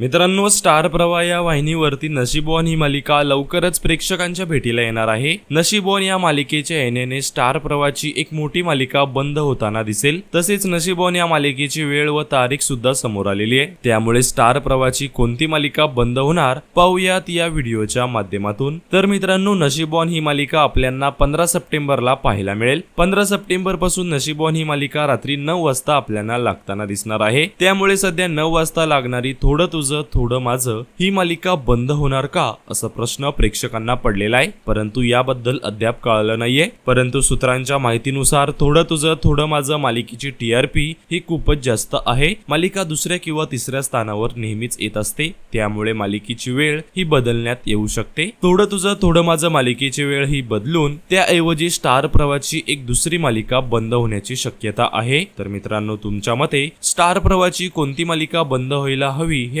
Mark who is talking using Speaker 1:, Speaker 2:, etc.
Speaker 1: मित्रांनो स्टार प्रवाह या वाहिनीवरती नशीबॉन ही मालिका लवकरच प्रेक्षकांच्या भेटीला येणार आहे. नशीबॉन या मालिकेच्या येण्याने स्टार प्रवाहाची एक मोठी मालिका बंद होताना दिसेल. तसेच नशीबॉन या मालिकेची वेळ व तारीख सुद्धा समोर आलेली आहे. त्यामुळे स्टार प्रवाहाची कोणती मालिका बंद होणार पाहूयात या व्हिडिओच्या माध्यमातून. तर मित्रांनो नशीबॉन ही मालिका आपल्याला पंधरा सप्टेंबरला पाहायला मिळेल. पंधरा सप्टेंबरपासून नशीबॉन ही मालिका रात्री नऊ वाजता आपल्याला लागताना दिसणार आहे. त्यामुळे सध्या नऊ वाजता लागणारी थोडं तुझं थोडं माझं ही मालिका बंद होणार का? असा प्रश्न प्रेक्षकांना पडलेला आहे. परंतु याबद्दल अद्याप कळलं नाहीये. परंतु सूत्रांच्या माहितीनुसार थोडं तुझं थोडं माझं मालिकेची टीआरपी ही खूपच जास्त आहे. मालिका दुसऱ्या किंवा तिसऱ्या स्थानावर नेहमीच येत असते. त्यामुळे मालिकेची वेळ ही बदलण्यात येऊ शकते. थोडं तुझं थोडं माझं मालिकेची वेळ ही बदलून त्याऐवजी स्टार प्रवाची एक दुसरी मालिका बंद होण्याची शक्यता आहे. तर मित्रांनो तुमच्या मते स्टार प्रवाची कोणती मालिका बंद व्हायला हवी हे